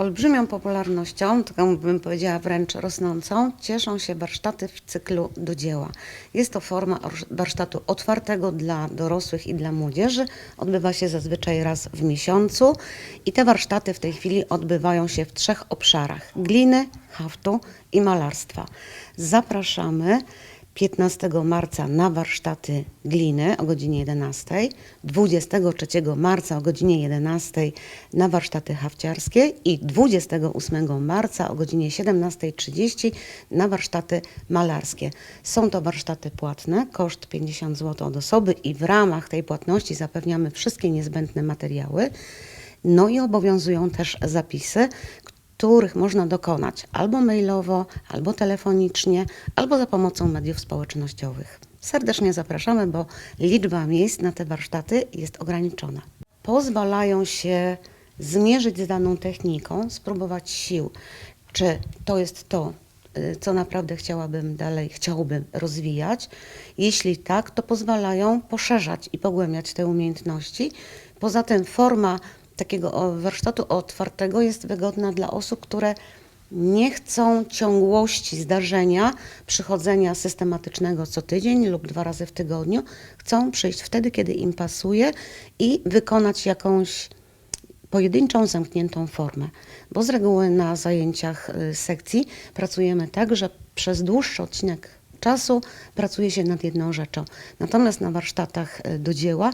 Olbrzymią popularnością, taką bym powiedziała wręcz rosnącą, cieszą się warsztaty w cyklu do dzieła. Jest to forma warsztatu otwartego dla dorosłych i dla młodzieży. Odbywa się zazwyczaj raz w miesiącu i te warsztaty w tej chwili odbywają się w trzech obszarach: gliny, haftu i malarstwa. Zapraszamy 15 marca na warsztaty gliny o godzinie 11, 23 marca o godzinie 11 na warsztaty hafciarskie i 28 marca o godzinie 17.30 na warsztaty malarskie. Są to warsztaty płatne, koszt 50 zł od osoby i w ramach tej płatności zapewniamy wszystkie niezbędne materiały. No i obowiązują też zapisy, których można dokonać albo mailowo, albo telefonicznie, albo za pomocą mediów społecznościowych. Serdecznie zapraszamy, bo liczba miejsc na te warsztaty jest ograniczona. Pozwalają się zmierzyć z daną techniką, spróbować sił, czy to jest to, y, co naprawdę chciałabym dalej, chciałbym rozwijać. Jeśli tak, to pozwalają poszerzać i pogłębiać te umiejętności. Poza tym forma takiego warsztatu otwartego jest wygodna dla osób, które nie chcą ciągłości zdarzenia, przychodzenia systematycznego co tydzień lub dwa razy w tygodniu. Chcą przyjść wtedy, kiedy im pasuje i wykonać jakąś pojedynczą, zamkniętą formę, bo z reguły na zajęciach y, sekcji pracujemy tak, że przez dłuższy odcinek czasu pracuje się nad jedną rzeczą. Natomiast na warsztatach y, do dzieła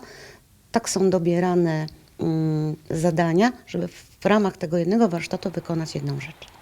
tak są dobierane zadania, żeby w ramach tego jednego warsztatu wykonać jedną rzecz.